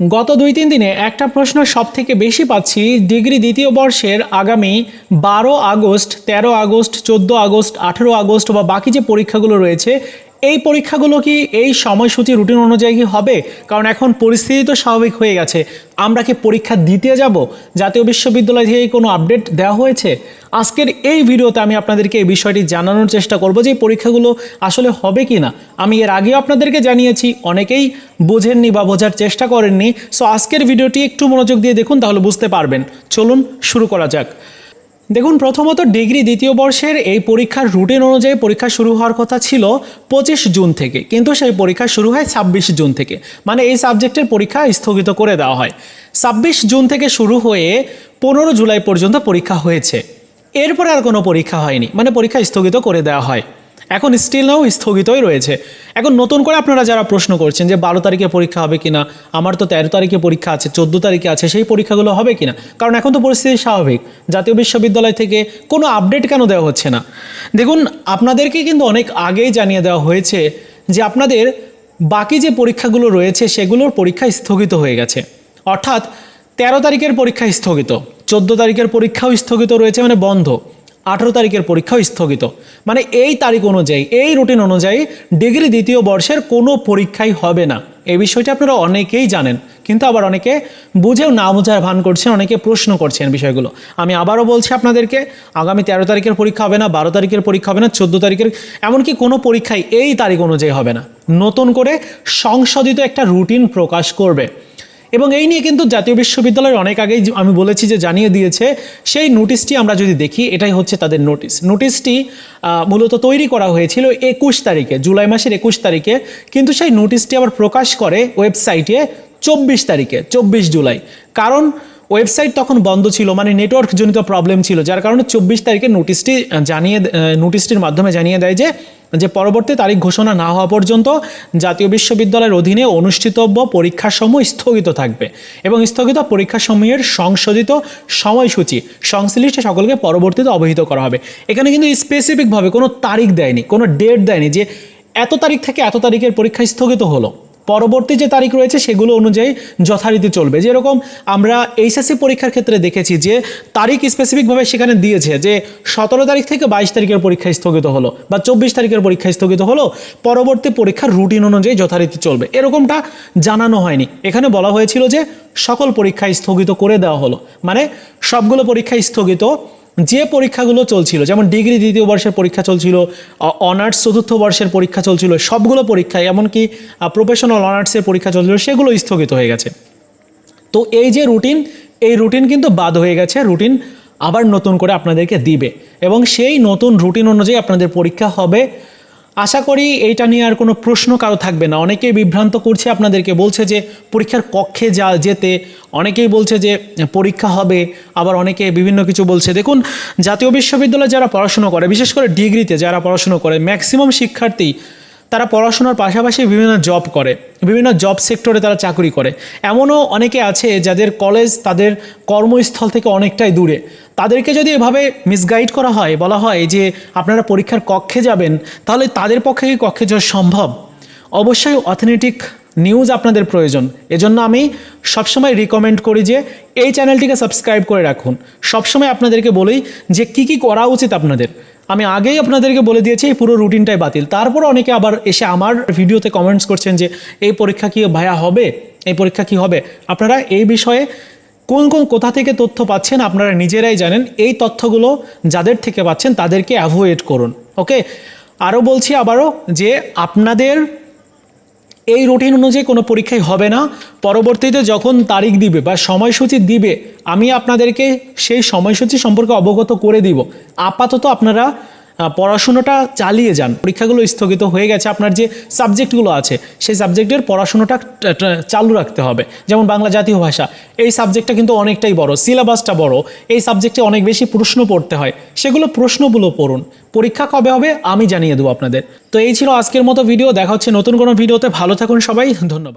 গত দুই তিন দিনে একটা প্রশ্ন সব থেকে বেশি পাচ্ছি। ডিগ্রি দ্বিতীয় বর্ষের আগামী বারো আগস্ট, তেরো আগস্ট, চোদ্দ আগস্ট, আঠেরো আগস্ট বা বাকি যে পরীক্ষাগুলো রয়েছে এই পরীক্ষাগুলো কি এই সময়সূচি রুটিন অনুযায়ী কি হবে? কারণ এখন পরিস্থিতি তো স্বাভাবিক হয়ে গেছে। আমরা কি পরীক্ষা দিতে যাব? জাতীয় বিশ্ববিদ্যালয় থেকে কোনো আপডেট দেওয়া হয়েছে? আজকের এই ভিডিওতে আমি আপনাদেরকে এই বিষয়টি জানানোর চেষ্টা করব যে পরীক্ষাগুলো আসলে হবে কি না আমি এর আগেও আপনাদেরকে জানিয়েছি, অনেকেই বোঝেননি বা বোঝার চেষ্টা করেননি। সো আজকের ভিডিওটি একটু মনোযোগ দিয়ে দেখুন, তাহলে বুঝতে পারবেন। চলুন শুরু করা যাক। দেখুন, প্রথমত ডিগ্রি দ্বিতীয় বর্ষের এই পরীক্ষার রুটিন অনুযায়ী পরীক্ষা শুরু হওয়ার কথা ছিল পঁচিশ জুন থেকে, কিন্তু সেই পরীক্ষা শুরু হয় ছাব্বিশ জুন থেকে মানে এই সাবজেক্টের পরীক্ষা স্থগিত করে দেওয়া হয়। ছাব্বিশ জুন থেকে শুরু হয়ে পনেরো জুলাই পর্যন্ত পরীক্ষা হয়েছে। এরপরে আর কোনো পরীক্ষা হয়নি মানে পরীক্ষা স্থগিত করে দেওয়া হয়। এখন স্টিল নাও স্থগিতই রয়েছে। এখন নতুন করে আপনারা যারা প্রশ্ন করছেন যে বারো তারিখে পরীক্ষা হবে কিনা, আমার তো তেরো তারিখে পরীক্ষা আছে, চোদ্দ তারিখে আছে, সেই পরীক্ষাগুলো হবে কিনা? কারণ এখন তো পরিস্থিতি স্বাভাবিক। জাতীয় বিশ্ববিদ্যালয় থেকে কোনো আপডেট কেন দেওয়া হচ্ছে না? দেখুন, আপনাদেরকে কিন্তু অনেক আগেই জানিয়ে দেওয়া হয়েছে যে আপনাদের বাকি যে পরীক্ষাগুলো রয়েছে, সেগুলোর পরীক্ষা স্থগিত হয়ে গেছে। অর্থাৎ তেরো তারিখের পরীক্ষা স্থগিত, চোদ্দ তারিখের পরীক্ষাও স্থগিত রয়েছে মানে বন্ধ। আঠেরো তারিখের পরীক্ষাও স্থগিত। মানে এই তারিখ অনুযায়ী, এই রুটিন অনুযায়ী ডিগ্রি দ্বিতীয় বর্ষের কোনো পরীক্ষাই হবে না। এই বিষয়টা আপনারা অনেকেই জানেন, কিন্তু আবার অনেকে বুঝেও না বোঝার ভান করছেন, অনেকে প্রশ্ন করছেন বিষয়গুলো। আমি আবারও বলছি আপনাদেরকে, আগামী তেরো তারিখের পরীক্ষা হবে না, বারো তারিখের পরীক্ষা হবে না, চোদ্দ তারিখের, এমনকি কোনো পরীক্ষাই এই তারিখ অনুযায়ী হবে না। নতুন করে সংশোধিত একটা রুটিন প্রকাশ করবে। এবং এই নিয়ে কিন্তু জাতীয় বিশ্ববিদ্যালয় অনেক আগেই আমি বলেছি যে জানিয়ে দিয়েছে, সেই নোটিশটি আমরা যদি দেখি, এটাই হচ্ছে তাদের নোটিশ নোটিশটি মূলত তৈরি করা হয়েছিল একুশ তারিখে, জুলাই মাসের একুশ তারিখে, কিন্তু সেই নোটিশটি আবার প্রকাশ করে ওয়েবসাইটে চব্বিশ তারিখে, চব্বিশ জুলাই। কারণ ওয়েবসাইট তখন বন্ধ ছিল মানে নেটওয়ার্ক জনিত প্রবলেম ছিল, যার কারণে চব্বিশ তারিখে নোটিশটি জানিয়ে নোটিশটির মাধ্যমে জানিয়ে দেয় যে যে পরবর্তী তারিখ ঘোষণা না হওয়া পর্যন্ত জাতীয় বিশ্ববিদ্যালয়ের অধীনে অনুষ্ঠিতব্য পরীক্ষাসমূহ স্থগিত থাকবে এবং স্থগিত পরীক্ষাসমূহের সংশোধিত সময়সূচি, সংশ্লিষ্ট সকলকে পরবর্তীতে অবহিত করা হবে। এখানে কিন্তু স্পেসিফিকভাবে কোনো তারিখ দেয়নি, কোনো ডেট দেয়নি যে এত তারিখ থেকে এত তারিখের পরীক্ষা স্থগিত হলো। পরবর্তী যে তারিখ রয়েছে সেগুলো অনুযায়ী যথারীতি চলবে। যেরকম আমরা এইচএসসি পরীক্ষার ক্ষেত্রে দেখেছি যে তারিখ স্পেসিফিকভাবে সেখানে দিয়েছে যে সতেরো তারিখ থেকে বাইশ তারিখের পরীক্ষা স্থগিত হলো বা চব্বিশ তারিখের পরীক্ষা স্থগিত হলো, পরবর্তী পরীক্ষার রুটিন অনুযায়ী যথারীতি চলবে। এরকমটা জানানো হয়নি। এখানে বলা হয়েছিল যে সকল পরীক্ষা স্থগিত করে দেওয়া হলো। মানে সবগুলো পরীক্ষা স্থগিত যে পরীক্ষাগুলো চলছিল, যেমন ডিগ্রি দ্বিতীয় বর্ষের পরীক্ষা চলছিল অনার্স চতুর্থ বর্ষের পরীক্ষা চলছিল, সবগুলো পরীক্ষা, এমনকি প্রফেশনাল অনার্সের পরীক্ষা চলছিল, সেগুলো স্থগিত হয়ে গেছে। তো এই যে রুটিন এই রুটিন কিন্তু বাদ হয়ে গেছে রুটিন আবার নতুন করে আপনাদেরকে দিবে। এবং সেই নতুন রুটিন অনুযায়ী আপনাদের পরীক্ষা হবে আশা করি এইটা নিয়ে আর কোনো প্রশ্ন কারও থাকবে না। অনেকেই বিভ্রান্ত করছে আপনাদেরকে, বলছে যে পরীক্ষার কক্ষে যা যেতে, অনেকেই বলছে যে পরীক্ষা হবে, আবার অনেকে বিভিন্ন কিছু বলছে। দেখুন, জাতীয় বিশ্ববিদ্যালয়ে যারা পড়াশুনো করে, বিশেষ করে ডিগ্রিতে যারা পড়াশুনো করে ম্যাক্সিমাম শিক্ষার্থী, তারা পড়াশোনার পাশাপাশি বিভিন্ন জব করে। বিভিন্ন জব সেক্টরে তারা চাকরি করে। এমনও অনেকে আছে যাদের কলেজ তাদের কর্মস্থল থেকে অনেকটাই দূরে। তাদেরকে যদি এভাবে মিসগাইড করা হয়, বলা হয় যে আপনারা পরীক্ষার কক্ষে যাবেন, তাহলে তাদের পক্ষে কি কক্ষে যাওয়া সম্ভব? অবশ্যই অথেন্টিক নিউজ আপনাদের প্রয়োজন। এজন্য আমি সবসময় রিকমেন্ড করি যে এই চ্যানেলটিকে সাবস্ক্রাইব করে রাখুন। সবসময় আপনাদেরকে বলি যে কি কি করা উচিত আপনাদের। আমি আগেই আপনাদেরকে বলে দিয়েছি, এই পুরো রুটিনটাই বাতিল। তারপর অনেকে আবার এসে আমার ভিডিওতে কমেন্টস করছেন যে, এই পরীক্ষা কি ভায়া হবে? এই পরীক্ষা কি হবে? আপনারা এই বিষয়ে কোন কোন কোথা থেকে তথ্য পাচ্ছেন আপনারা নিজেরাই জানেন। এই তথ্যগুলো যাদের থেকে পাচ্ছেন তাদেরকে অ্যাভয়েড করুন ওকে আরও বলছি আবারও যে আপনাদের এই রুটিন অনুযায়ী কোনো পরীক্ষাই হবে না। পরবর্তীতে যখন তারিখ দিবে বা সময়সূচি দিবে, আমি আপনাদেরকে সেই সময়সূচি সম্পর্কে অবগত করে দিব। আপাতত আপনারা পড়াশুনোটা চালিয়ে যান। পরীক্ষাগুলো স্থগিত হয়ে গেছে। আপনার যে সাবজেক্টগুলো আছে, সেই সাবজেক্টের পড়াশুনোটা চালু রাখতে হবে। যেমন বাংলা জাতীয় ভাষা, এই সাবজেক্টটা কিন্তু অনেকটাই বড়, সিলেবাসটা বড়। এই সাবজেক্টে অনেক বেশি প্রশ্ন পড়তে হয়। সেগুলো প্রশ্নগুলো পড়ুন। পরীক্ষা কবে হবে, আমি জানিয়ে দেবো আপনাদের। তো এই ছিল আজকের মতো ভিডিও। দেখা হচ্ছে নতুন কোনো ভিডিওতে। ভালো থাকুন সবাই। ধন্যবাদ।